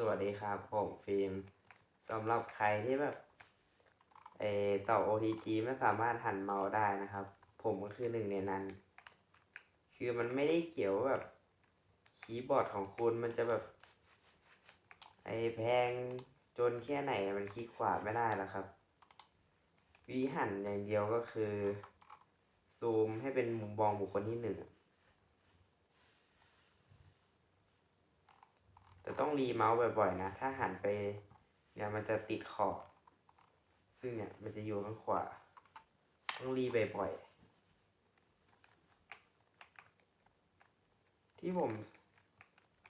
สวัสดีครับผมฟิล์มสำหรับใครที่แบบเอต่อ OTG ไม่สามารถหันเมาส์ได้นะครับ ผมก็คือหนึ่งในนั้น คือมันไม่ได้เกี่ยวว่าแบบคีย์บอร์ดของคุณมันจะแบบไอแพงจนแค่ไหนมันคลิกขวาไม่ได้หรอกครับวิธีหันอย่างเดียวก็คือ ซูมให้เป็นมุมมองบุคคลที่หนึ่ง ต้องรีเมาส์บ่อยๆนะ ถ้าหันไปเนี่ยมันจะติดขอบ ซึ่งเนี่ยมันจะอยู่ข้างขวา ต้องรีบ่อยๆ ที่ผม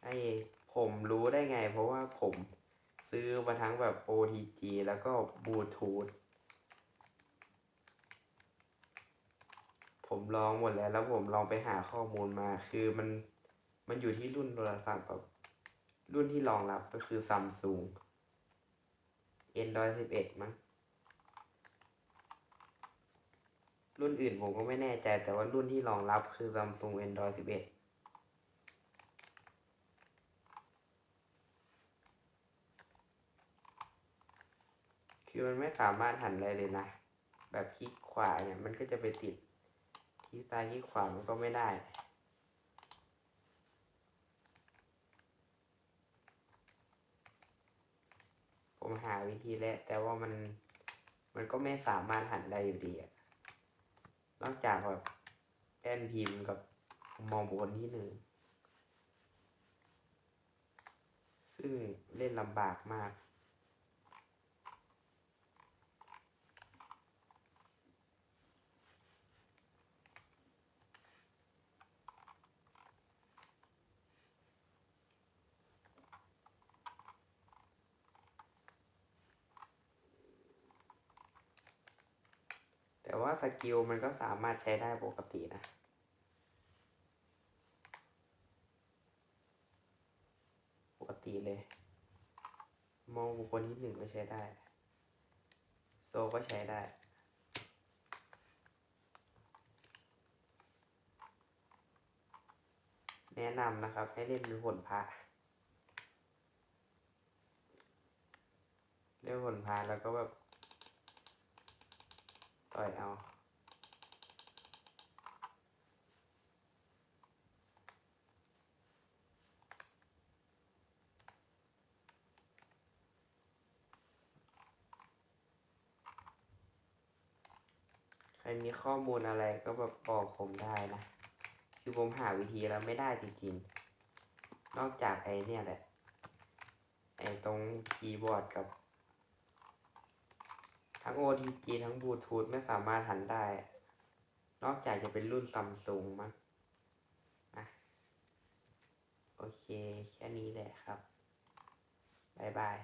ไอผมรู้ได้ไง เพราะว่าผมซื้อมาทั้งแบบ OTG แล้วก็บลูทูธผมลองหมดแล้วแล้วผมลองไปหาข้อมูลมา คือมันมันอยู่ที่รุ่นโทรศัพท์แบบ รุ่นที่รองรับก็คือ Samsung Android 11 มั้ง รุ่นอื่นผมก็ไม่แน่ใจแต่ว่ารุ่นที่รองรับคือ Samsung Android 11คือมันไม่สามารถหันได้เลยนะ แบบคลิกขวาเนี่ย มันก็จะไปติด คลิกซ้ายคลิกขวามันก็ไม่ได้ หาวิธีแล้วแต่ว่ามันมันก็ไม่สามารถหันได้อยู่ดีอะนอกจากแบบแป้นพิมพ์กับมองบนที่หนึ่ง ซึ่งเล่นลำบากมาก ว่าสกิลมันก็สามารถใช้ได้ปกตินะ ปกติเลย มองบุคคลที่หนึ่งก็ใช้ได้ โซก็ใช้ได้แนะนำนะครับ ให้เล่นเป็นผลพระเล่นผลพระแล้วก็แบบ ต่อยเอาใครมีข้อมูลอะไรก็แบบบอกผมได้นะ คือผมหาวิธีแล้วไม่ได้จริงๆ นอกจากไอ้เนี่ยแหละ ไอ้ตรงคีย์บอร์ดกับ ทั้ง OTG ทั้งบลูทูธไม่สามารถหันได้ นอกจากจะเป็นรุ่นซัมซุงมั้งนะโอเค แค่นี้แหละครับ บ๊ายบาย